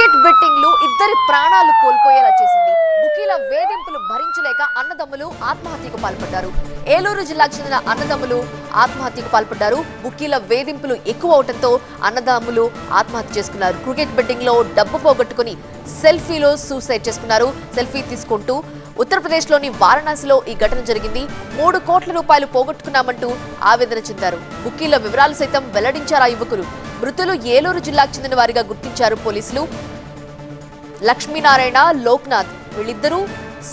Cricket బెట్టింగ్లు ఇద్దరి ప్రాణాలు కోల్పోయేలా చేసింది. బుకీల వేధింపులు భరించలేక అన్నదమ్ములు ఆత్మహత్యకు పాల్పడ్డారు. ఏలూరు జిల్లాకు చెందిన అన్నదమ్ములు ఆత్మహత్యకు పాల్పడ్డారు. బుకీల వేధింపులు ఎక్కువ అవడంతో అన్నదమ్ములు ఆత్మహత్య చేసుకున్నారు. క్రికెట్ బెట్టింగ్లో డబ్బు పోగొట్టుకుని సెల్ఫీలో సూసైడ్ చేసుకున్నారు. సెల్ఫీ తీసుకుంటూ ఉత్తరప్రదేశ్లోని వారణాసిలో ఈ ఘటన జరిగింది. మూడు కోట్ల రూపాయలు పోగొట్టుకున్నామంటూ ఆవేదన చెందారు. బుకీల వివరాలు సైతం వెల్లడించారు ఆ యువకులు? మృతులు ఏలూరు జిల్లాకు చెందిన వారిగా గుర్తించారు పోలీసులు. లక్ష్మీనారాయణ లోక్నాథ్ వీళ్ళిద్దరూ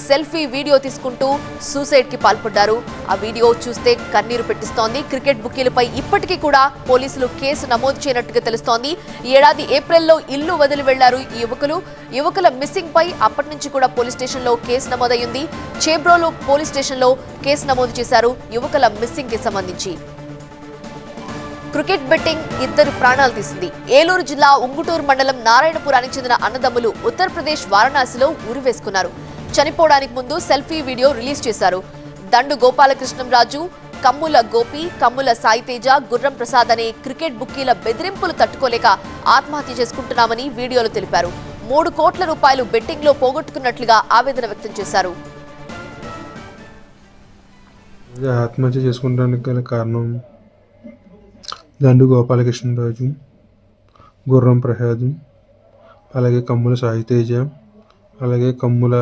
సెల్ఫీ వీడియో తీసుకుంటూ సూసైడ్కి పాల్పడ్డారు. ఆ వీడియో చూస్తే కన్నీరు పెట్టిస్తోంది. క్రికెట్ బుకీలపై ఇప్పటికీ కూడా పోలీసులు కేసు నమోదు చేయనట్టుగా తెలుస్తోంది. ఈ ఏడాది ఏప్రిల్లో ఇల్లు వదిలి వెళ్ళారు ఈ యువకులు. యువకుల మిస్సింగ్ పై అప్పటి నుంచి కూడా పోలీస్ స్టేషన్లో కేసు నమోదయ్యింది. చేబ్రోలో పోలీస్ స్టేషన్లో కేసు నమోదు చేశారు యువకుల మిస్సింగ్కి సంబంధించి. క్రికెట్ బెట్టింగ్ ఇద్దరు ప్రాణాలు తీసింది. ఏలూరు జిల్లా ఉంగుటూరు మండలం నారాయణపురానికి చెందిన అన్నదమ్ములు ఉత్తరప్రదేశ్ వారణాసిలో ఉరివేసుకున్నారు చనిపోవడానికి ముందు సెల్ఫీ వీడియో రిలీజ్ చేశారు. దండు గోపాలకృష్ణంరాజు కమ్ముల గోపి కమ్ముల సాయితేజ గుర్రం ప్రసాద్ అనే క్రికెట్ బుక్కీల బెదిరింపులు తట్టుకోలేక ఆత్మహత్య చేసుకుంటున్నామని వీడియోలో తెలిపారు. మూడు కోట్ల రూపాయలు బెట్టింగ్లో పోగొట్టుకున్నట్లుగా ఆవేదన వ్యక్తం చేశారు. ఆత్మహత్య చేసుకుంటానికి గల కారణం దండు గోపాలకృష్ణరాజు గుర్రం ప్రసాద్ అలాగే కమ్ముల సాయితేజ అలాగే కమ్ముల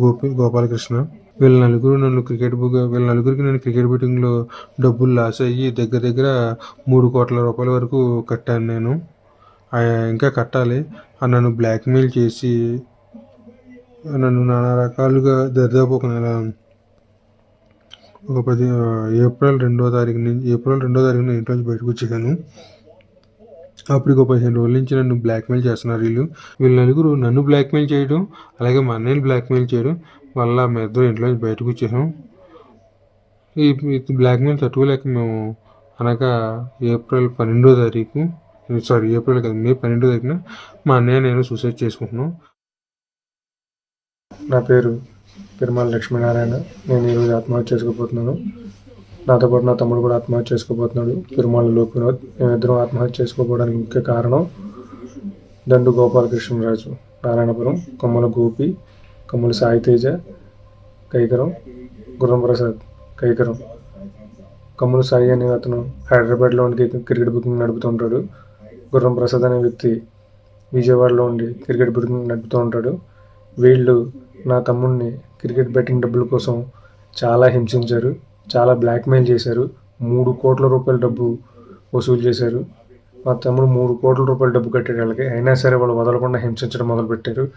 గోపి గోపాలకృష్ణ. వీళ్ళ నలుగురు నన్ను క్రికెట్ బుక్ వీళ్ళ నలుగురికి నేను క్రికెట్ బెట్టింగ్లో డబ్బులు లాస్ అయ్యి దగ్గర దగ్గర మూడు కోట్ల రూపాయల వరకు కట్టాను నేను. ఆ, ఇంకా కట్టాలి. ఆ నన్ను బ్లాక్మెయిల్ చేసి నన్ను నానా రకాలుగా దరిదాపు ఒక నెల ఒక పది ఏప్రిల్ రెండో తారీఖు నుంచి ఏప్రిల్ రెండో తారీఖున ఇంట్లో నుంచి బయటకు వచ్చేసాను. అప్పుడు ఒక పదిహేను రోజుల నుంచి నన్ను బ్లాక్మెయిల్ చేస్తున్నారు వీళ్ళు. వీళ్ళు నలుగురు నన్ను బ్లాక్మెయిల్ చేయడం అలాగే మా అన్నయ్యని బ్లాక్మెయిల్ చేయడం వల్ల మా ఇద్దరు ఇంట్లో బయటకు వచ్చేసాం. ఈ ఈ బ్లాక్మెయిల్ తట్టుకోలేక మేము అనగా ఏప్రిల్ పన్నెండో తారీఖు సారీ ఏప్రిల్ కాదు మే పన్నెండో తారీఖున మా అన్నయ్య నేను సూసైడ్ చేసుకుంటున్నాం. నా పేరు పెరుమాల లక్ష్మీనారాయణ నేను ఈరోజు ఆత్మహత్య చేసుకోబోతున్నాను. నాతో పాటు నా తమ్ముడు కూడా ఆత్మహత్య చేసుకోబోతున్నాడు. పెరుమాల లోక్ వినోద్ మేమిద్దరం ఆత్మహత్య చేసుకోవడానికి ముఖ్య కారణం దండు గోపాలకృష్ణరాజు నారాయణపురం కొమ్మల గోపి కొమ్మల సాయితేజ కైకరం గుర్రం ప్రసాద్ కైకరం. కమ్ముల సాయి అనే అతను హైదరాబాద్లో ఉండి క్రికెట్ బుకింగ్ నడుపుతూ ఉంటాడు. గుర్రం ప్రసాద్ అనే వ్యక్తి విజయవాడలో ఉండి క్రికెట్ బుకింగ్ నడుపుతూ ఉంటాడు. వీళ్ళు నా తమ్ముడిని క్రికెట్ బెట్టింగ్ డబ్బుల కోసం చాలా హింసించారు చాలా బ్లాక్మెయిల్ చేశారు మూడు కోట్ల రూపాయల డబ్బు వసూలు చేశారు. మా తమ్ముడు మూడు కోట్ల రూపాయల డబ్బు కట్టాడు వాళ్ళకి. అయినా సరే వాళ్ళు వదలకుండా హింసించడం మొదలుపెట్టారు.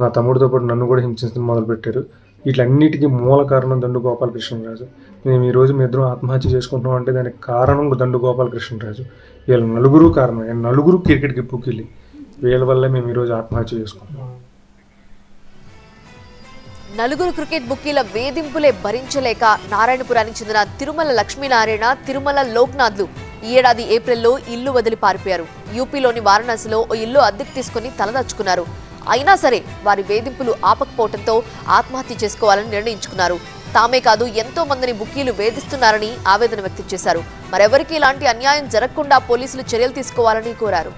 నా తమ్ముడితో పాటు నన్ను కూడా హింసించడం మొదలుపెట్టారు. వీటన్నిటికీ మూల కారణం దండు గోపాలకృష్ణరాజు. మేము ఈ రోజు మీ ఇద్దరం ఆత్మహత్య చేసుకుంటున్నాం అంటే దానికి కారణం దండు గోపాలకృష్ణరాజు. వీళ్ళ నలుగురు కారణం. నలుగురు క్రికెట్కి పుక్కిలి వీళ్ళ వల్లే మేము ఈరోజు ఆత్మహత్య చేసుకుంటున్నాం. నలుగురు క్రికెట్ బుక్కీల వేధింపులే భరించలేక నారాయణపురానికి చెందిన తిరుమల లక్ష్మీనారాయణ తిరుమల లోక్నాథ్లు ఈ ఏడాది ఏప్రిల్లో ఇల్లు వదిలి పారిపోయారు. యూపీలోని వారణాసిలో ఓ ఇల్లు అద్దెకు తీసుకుని తలదాచుకున్నారు. అయినా సరే వారి వేధింపులు ఆపకపోవడంతో ఆత్మహత్య చేసుకోవాలని నిర్ణయించుకున్నారు. తామే కాదు ఎంతో మందిని బుక్కీలు వేధిస్తున్నారని ఆవేదన వ్యక్తం చేశారు. మరెవరికి ఇలాంటి అన్యాయం జరగకుండా పోలీసులు చర్యలు తీసుకోవాలని కోరారు.